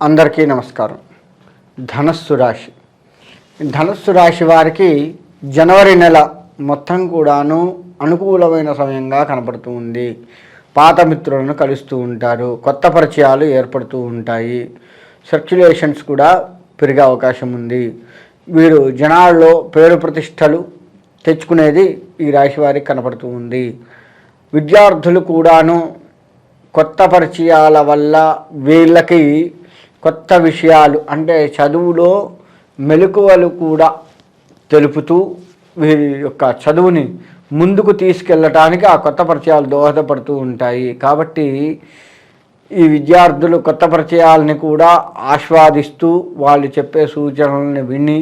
అందరికీ నమస్కారం. ధనస్సు రాశి. ధనస్సు రాశి వారికి జనవరి నెల మొత్తం కూడాను అనుకూలమైన సమయంగా కనపడుతూ ఉంది. పాత మిత్రులను కలుస్తూ ఉంటారు. కొత్త పరిచయాలు ఏర్పడుతూ ఉంటాయి. సర్క్యులేషన్స్ కూడా పెరిగే అవకాశం ఉంది. వీరు జనాల్లో పేరు ప్రతిష్టలు తెచ్చుకునేది ఈ రాశి వారికి కనపడుతూ ఉంది. విద్యార్థులు కూడాను కొత్త పరిచయాల వల్ల వీళ్ళకి కొత్త విషయాలు అంటే చదువులో మెలకువలు కూడా తెలుపుతూ వీరి యొక్క చదువుని ముందుకు తీసుకెళ్ళటానికి ఆ కొత్త పరిచయాలు దోహదపడుతూ ఉంటాయి. కాబట్టి ఈ విద్యార్థులు కొత్త పరిచయాలని కూడా ఆస్వాదిస్తూ వాళ్ళు చెప్పే సూచనలను విని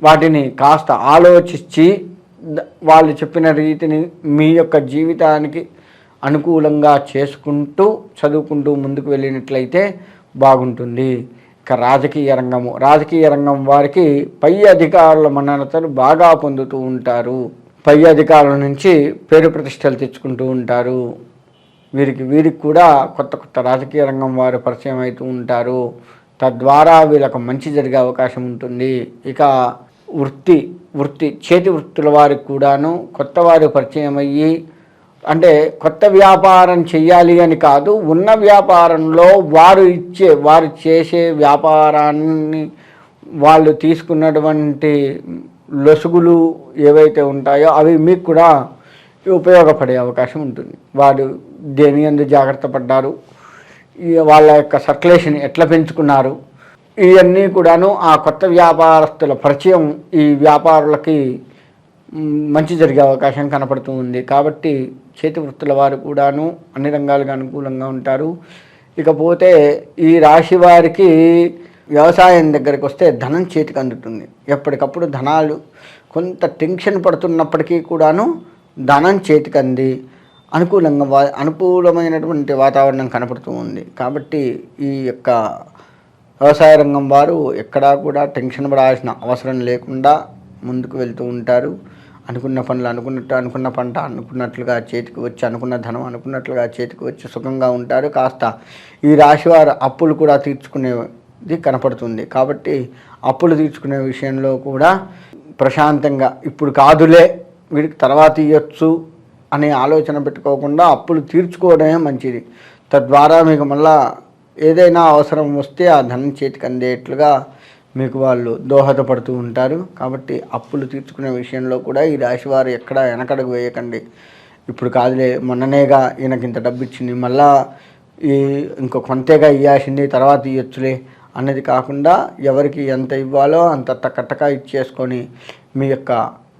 వాటిని కాస్త ఆలోచించి వాళ్ళు చెప్పిన రీతిని మీ యొక్క జీవితానికి అనుకూలంగా చేసుకుంటూ చదువుకుంటూ ముందుకు వెళ్ళినట్లయితే బాగుంటుంది. ఇక రాజకీయ రంగము. రాజకీయ రంగం వారికి పై అధికారుల మన్ననతను బాగా పొందుతూ ఉంటారు. పై అధికారుల నుంచి పేరు ప్రతిష్టలు తెచ్చుకుంటూ ఉంటారు. వీరికి వీరికి కూడా కొత్త కొత్త రాజకీయ రంగం వారు పరిచయం అవుతూ ఉంటారు. తద్వారా వీళ్ళకు మంచి జరిగే అవకాశం ఉంటుంది. ఇక వృత్తి వృత్తి చేతి వృత్తుల వారికి కూడాను కొత్త వారు పరిచయం అయ్యి అంటే కొత్త వ్యాపారం చెయ్యాలి అని కాదు ఉన్న వ్యాపారంలో వారు ఇచ్చే వారు చేసే వ్యాపారాన్ని వాళ్ళు తీసుకున్నటువంటి లొసుగులు ఏవైతే ఉంటాయో అవి మీకు కూడా ఉపయోగపడే అవకాశం ఉంటుంది. వారు దేని ఎందు జాగ్రత్త పడ్డారు ఈ వాళ్ళ యొక్క సర్క్యులేషన్ ఎట్లా పెంచుకున్నారు ఇవన్నీ కూడాను ఆ కొత్త వ్యాపారస్తుల పరిచయం ఈ వ్యాపారులకి మంచి జరిగే అవకాశం కనపడుతూ ఉంది. కాబట్టి చేతి వృత్తుల వారు కూడాను అన్ని రంగాలుగా అనుకూలంగా ఉంటారు. ఇకపోతే ఈ రాశి వారికి వ్యవసాయం దగ్గరికి వస్తే ధనం చేతికి అందుతుంది. ఎప్పటికప్పుడు ధనాలు కొంత టెన్షన్ పడుతున్నప్పటికీ కూడాను ధనం చేతికి అంది. అనుకూలంగా వా అనుకూలమైనటువంటి వాతావరణం కనపడుతూ ఉంది. కాబట్టి ఈ యొక్క వ్యవసాయ రంగం వారు ఎక్కడా కూడా టెన్షన్ పడాల్సిన అవసరం లేకుండా ముందుకు వెళ్తూ ఉంటారు. అనుకున్న పనులు అనుకున్నట్టు అనుకున్న పంట అనుకున్నట్లుగా చేతికి వచ్చి అనుకున్న ధనం అనుకున్నట్లుగా చేతికి వచ్చి సుఖంగా ఉంటారు. కాస్త ఈ రాశివారు అప్పులు కూడా తీర్చుకునేది కనపడుతుంది. కాబట్టి అప్పులు తీర్చుకునే విషయంలో కూడా ప్రశాంతంగా ఇప్పుడు కాదులే వీడికి తర్వాత ఇవ్వచ్చు అనే ఆలోచన పెట్టుకోకుండా అప్పులు తీర్చుకోవడమే మంచిది. తద్వారా మీకు మళ్ళా ఏదైనా అవసరం వస్తే ఆ ధనం చేతికి అందేట్లుగా మీకు వాళ్ళు దోహదపడుతూ ఉంటారు. కాబట్టి అప్పులు తీర్చుకునే విషయంలో కూడా ఈ రాశివారు ఎక్కడ వెనకడుగు వేయకండి. ఇప్పుడు కాదులే మొన్ననేగా ఈయనకి ఇంత డబ్బు ఇచ్చింది మళ్ళా ఈ ఇంకో కొంతేగా ఇయ్యాల్సింది తర్వాత ఇవ్వచ్చులే అన్నది కాకుండా ఎవరికి ఎంత ఇవ్వాలో అంత కట్టగా ఇచ్చేసుకొని మీ యొక్క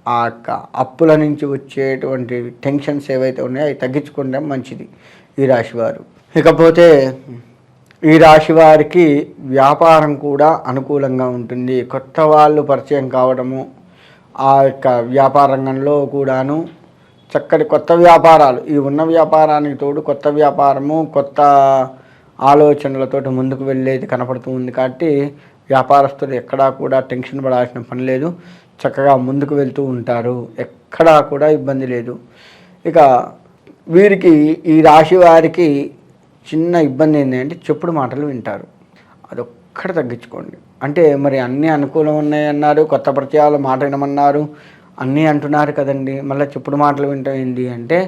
ఆ యొక్క అప్పుల నుంచి వచ్చేటువంటి టెన్షన్స్ ఏవైతే ఉన్నాయో అవి తగ్గించుకుంటే మంచిది ఈ రాశివారు. ఇకపోతే ఈ రాశి వారికి వ్యాపారం కూడా అనుకూలంగా ఉంటుంది. కొత్త వాళ్ళు పరిచయం కావడము ఆ యొక్క వ్యాపార రంగంలో కూడాను చక్కటి కొత్త వ్యాపారాలు ఈ ఉన్న వ్యాపారానికి తోడు కొత్త వ్యాపారము కొత్త ఆలోచనలతోటి ముందుకు వెళ్ళేది కనపడుతూ ఉంది కాబట్టి వ్యాపారస్తులు ఎక్కడా కూడా టెన్షన్ పడాల్సిన పని లేదు. చక్కగా ముందుకు వెళ్తూ ఉంటారు. ఎక్కడా కూడా ఇబ్బంది లేదు. ఇక వీరికి ఈ రాశి వారికి చిన్న ఇబ్బంది ఏంటంటే చెప్పుడు మాటలు వింటారు. అదొక్కటి తగ్గించుకోండి. అంటే మరి అన్నీ అనుకూలం ఉన్నాయన్నారు కొత్త పరిచయాలు మాట వినమన్నారు అన్నీ అంటున్నారు కదండి. మళ్ళీ చెప్పుడు మాటలు వింటాం ఏంటి అంటే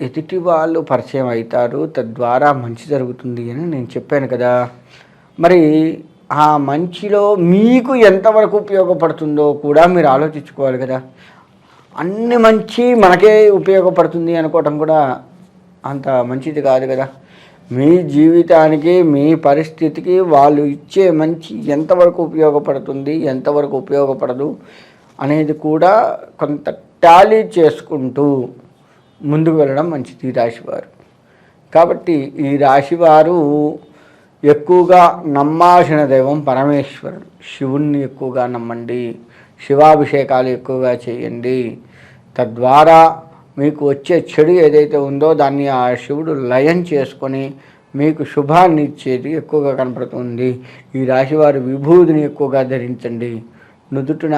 ఎదుటి వాళ్ళు పరిచయం అవుతారు తద్వారా మంచి జరుగుతుంది అని నేను చెప్పాను కదా. మరి ఆ మంచిలో మీకు ఎంతవరకు ఉపయోగపడుతుందో కూడా మీరు ఆలోచించుకోవాలి కదా. అన్ని మంచి మనకే ఉపయోగపడుతుంది అనుకోవటం కూడా అంత మంచిది కాదు కదా. మీ జీవితానికి మీ పరిస్థితికి వాళ్ళు ఇచ్చే మంచి ఎంతవరకు ఉపయోగపడుతుంది ఎంతవరకు ఉపయోగపడదు అనేది కూడా కొంత టాలీ చేసుకుంటూ ముందుకు వెళ్ళడం మంచిది ఈ రాశివారు. కాబట్టి ఈ రాశివారు ఎక్కువగా నమ్మాల్సిన దైవం పరమేశ్వరుడు. శివుణ్ణి ఎక్కువగా నమ్మండి శివాభిషేకాలు ఎక్కువగా చేయండి. తద్వారా మీకు వచ్చే చెడు ఏదైతే ఉందో దాన్ని ఆ శివుడు లయం చేసుకొని మీకు శుభాన్ని ఇచ్చేది ఎక్కువగా కనపడుతుంది. ఈ రాశివారు విభూతిని ఎక్కువగా ధరించండి. నుదుటిన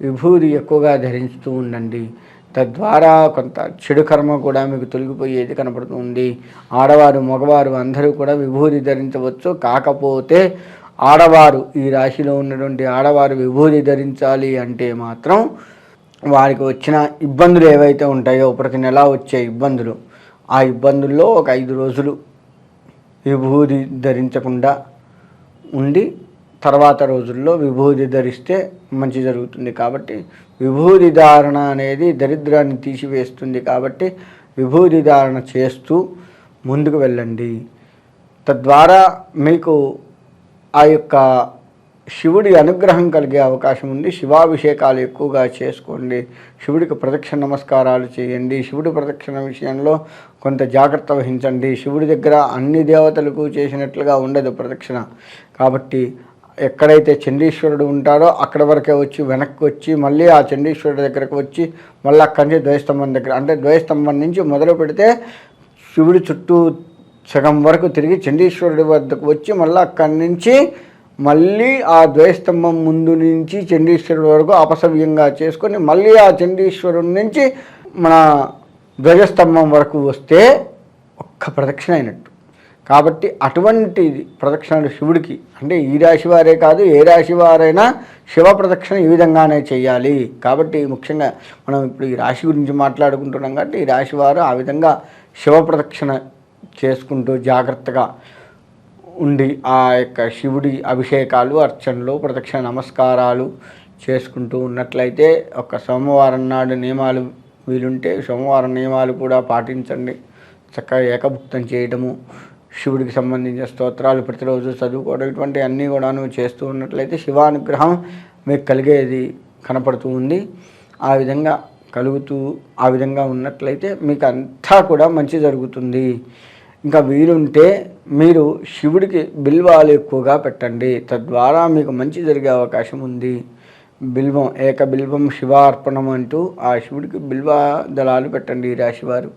విభూతి ఎక్కువగా ధరిస్తూ ఉండండి. తద్వారా కొంత చెడు కర్మ కూడా మీకు తొలగిపోయేది కనపడుతుంది. ఆడవారు మగవారు అందరూ కూడా విభూతి ధరించవచ్చు. కాకపోతే ఆడవారు ఈ రాశిలో ఉన్నటువంటి ఆడవారు విభూతి ధరించాలి అంటే మాత్రం వారికి వచ్చిన ఇబ్బందులు ఏవైతే ఉంటాయో ప్రతి నెల వచ్చే ఇబ్బందులు ఆ ఇబ్బందుల్లో ఒక ఐదు రోజులు విభూది ధరించకుండా ఉండి తర్వాత రోజుల్లో విభూది ధరిస్తే మంచి జరుగుతుంది కాబట్టి విభూది ధారణ అనేది దరిద్రాన్ని తీసివేస్తుంది కాబట్టి విభూది ధారణ చేస్తూ ముందుకు వెళ్ళండి. తద్వారా మీకు ఆ యొక్క శివుడి అనుగ్రహం కలిగే అవకాశం ఉంది. శివాభిషేకాలు ఎక్కువగా చేసుకోండి. శివుడికి ప్రదక్షిణ నమస్కారాలు చేయండి. శివుడి ప్రదక్షిణ విషయంలో కొంత జాగ్రత్త వహించండి. శివుడి దగ్గర అన్ని దేవతలకు చేసినట్లుగా ఉండదు ప్రదక్షిణ. కాబట్టి ఎక్కడైతే చండీశ్వరుడు ఉంటారో అక్కడ వరకే వచ్చి వెనక్కి వచ్చి మళ్ళీ ఆ చండీశ్వరుడి దగ్గరకు వచ్చి మళ్ళీ అక్కడి నుంచి ద్వయస్తంభం దగ్గర అంటే ద్వయస్తంభం నుంచి మొదలు పెడితే శివుడి చుట్టూ సగం వరకు తిరిగి చండీశ్వరుడి వద్దకు వచ్చి మళ్ళీ అక్కడి నుంచి మళ్ళీ ఆ ద్వయస్తంభం ముందు నుంచి చండీశ్వరుడు వరకు అపసవ్యంగా చేసుకొని మళ్ళీ ఆ చండీశ్వరుడి నుంచి మన ధ్వజస్తంభం వరకు వస్తే ఒక్క ప్రదక్షిణ అయినట్టు. కాబట్టి అటువంటి ప్రదక్షిణలు శివుడికి అంటే ఈ రాశి వారే కాదు ఏ రాశి వారైనా శివ ప్రదక్షిణ ఈ విధంగానే చేయాలి. కాబట్టి ముఖ్యంగా మనం ఇప్పుడు ఈ రాశి గురించి మాట్లాడుకుంటున్నాం కాబట్టి ఈ రాశి వారు ఆ విధంగా శివ ప్రదక్షిణ చేసుకుంటూ జాగ్రత్తగా ఉండి ఆ యొక్క శివుడి అభిషేకాలు అర్చనలు ప్రదక్షిణ నమస్కారాలు చేసుకుంటూ ఉన్నట్లయితే ఒక సోమవారం నాడు నియమాలు వీలుంటే సోమవారం నియమాలు కూడా పాటించండి. చక్కగా ఏకభుక్తం చేయడము శివుడికి సంబంధించిన స్తోత్రాలు ప్రతిరోజు చదువుకోవడం ఇటువంటి అన్నీ కూడాను చేస్తూ ఉన్నట్లయితే శివానుగ్రహం మీకు కలిగేది కనపడుతూ ఉంది. ఆ విధంగా కలుగుతూ ఆ విధంగా ఉన్నట్లయితే మీకు అంతా కూడా మంచి జరుగుతుంది. ఇంకా వీలుంటే మీరు శివుడికి బిల్వాలు ఎక్కువగా పెట్టండి. తద్వారా మీకు మంచి జరిగే అవకాశం ఉంది. బిల్వం ఏక బిల్వం శివార్పణం అంటూ ఆ శివుడికి బిల్వ దళాలు పెట్టండి ఈ రాశివారు.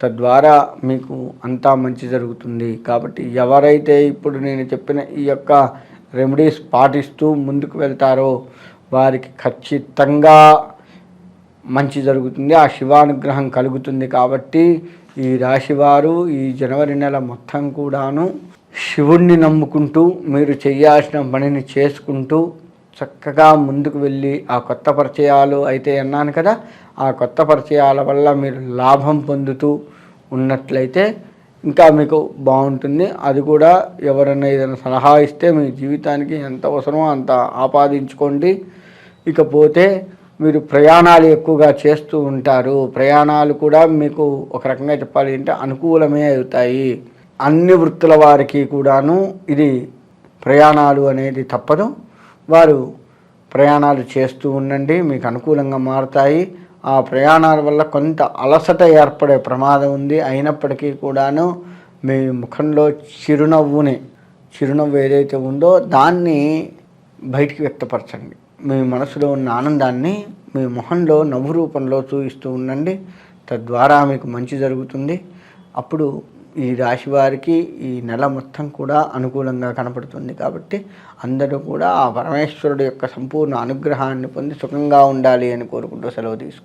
తద్వారా మీకు అంతా మంచి జరుగుతుంది. కాబట్టి ఎవరైతే ఇప్పుడు నేను చెప్పిన ఈ యొక్క రెమెడీస్ పాటిస్తూ ముందుకు వెళ్తారో వారికి ఖచ్చితంగా మంచి జరుగుతుంది. ఆ శివానుగ్రహం కలుగుతుంది కాబట్టి ఈ రాశివారు ఈ జనవరి నెల మొత్తం కూడాను శివుణ్ణి నమ్ముకుంటూ మీరు చేయాల్సిన పనిని చేసుకుంటూ చక్కగా ముందుకు వెళ్ళి ఆ కొత్త పరిచయాలు అయితే అన్నాను కదా ఆ కొత్త పరిచయాల వల్ల మీరు లాభం పొందుతూ ఉన్నట్లయితే ఇంకా మీకు బాగుంటుంది. అది కూడా ఎవరైనా ఏదైనా సలహా ఇస్తే మీ జీవితానికి ఎంత అవసరమో అంత ఆపాదించుకోండి. ఇకపోతే మీరు ప్రయాణాలు ఎక్కువగా చేస్తూ ఉంటారు. ప్రయాణాలు కూడా మీకు ఒక రకంగా చెప్పాలి అంటే అనుకూలమే అవుతాయి. అన్ని వృత్తుల వారికి కూడాను ఇది ప్రయాణాలు అనేది తప్పదు. వారు ప్రయాణాలు చేస్తూ ఉండండి. మీకు అనుకూలంగా మారుతాయి. ఆ ప్రయాణాల వల్ల కొంత అలసట ఏర్పడే ప్రమాదం ఉంది. అయినప్పటికీ కూడాను మీ ముఖంలో చిరునవ్వుని చిరునవ్వు ఏదైతే ఉందో దాన్ని బయటికి వ్యక్తపరచండి. మీ మనసులో ఉన్న ఆనందాన్ని మీ మొహంలో నవ్వు రూపంలో చూపిస్తూ ఉండండి. తద్వారా మీకు మంచి జరుగుతుంది. అప్పుడు ఈ రాశి వారికి ఈ నెల మొత్తం కూడా అనుకూలంగా కనపడుతుంది కాబట్టి అందరూ కూడా ఆ పరమేశ్వరుడు యొక్క సంపూర్ణ అనుగ్రహాన్ని పొంది సుఖంగా ఉండాలి అని కోరుకుంటూ సెలవు తీసుకుంటారు